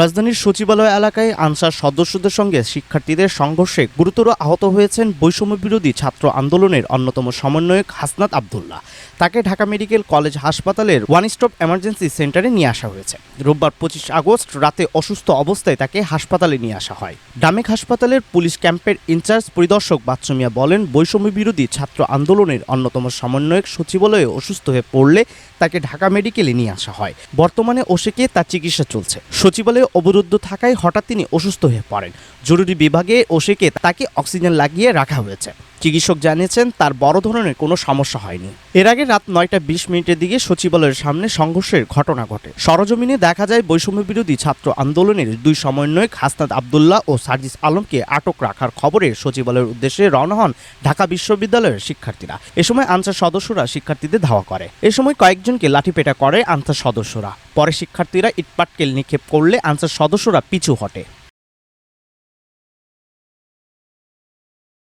রাজধানীর সচিবালয় এলাকায় আনসার সদস্যদের সঙ্গে শিক্ষার্থীদের সংঘর্ষে গুরুতর আহত হয়েছেন বৈষম্য বিরোধী ছাত্র আন্দোলনের অন্যতম সমন্বয়ক হাসনাত আবদুল্লাহ। তাকে ঢাকা মেডিকেল কলেজ হাসপাতালের ওয়ান স্টপ এমার্জেন্সি সেন্টারে নিয়ে আসা হয়েছে। রোববার পঁচিশ আগস্ট রাতে অসুস্থ অবস্থায় তাকে হাসপাতালে নিয়ে আসা হয়। ডামেক হাসপাতালের পুলিশ ক্যাম্পের ইনচার্জ পরিদর্শক বাচ্চু মিয়া বলেন, বৈষম্য বিরোধী ছাত্র আন্দোলনের অন্যতম সমন্বয়ক সচিবালয়ে অসুস্থ হয়ে পড়লে তাকে ঢাকা মেডিকেলে নিয়ে আসা হয়। বর্তমানে ওষেকে তার চিকিৎসা চলছে। সচিবালয়ে অবরুদ্ধ থাকায় হঠাৎ তিনি অসুস্থ হয়ে পড়েন। জরুরি বিভাগে ওষেকে তাকে অক্সিজেন লাগিয়ে রাখা হয়েছে। চিকিৎসক জানিয়েছেন, তার বড় ধরনের কোনো সমস্যা হয়নি। এর আগে রাত নয়টা বিশ মিনিটের দিকে সচিবালয়ের সামনে সংঘর্ষের ঘটনা ঘটে। সরজমিনে দেখা যায় বৈষম্য বিরোধী ছাত্র আন্দোলনের দুই সমন্বয়ক হাসনাত আবদুল্লাহ ও সার্জিস আলমকে আটক রাখার খবরে সচিবালয়ের উদ্দেশ্যে রওনা হন ঢাকা বিশ্ববিদ্যালয়ের শিক্ষার্থীরা। এ সময় আনসার সদস্যরা শিক্ষার্থীদের ধাওয়া করে। এ সময় কয়েকজনকে লাঠিপেটা করে আনসার সদস্যরা। পরে শিক্ষার্থীরা ইটপাটকেল নিক্ষেপ করলে আনসার সদস্যরা পিছু হটে।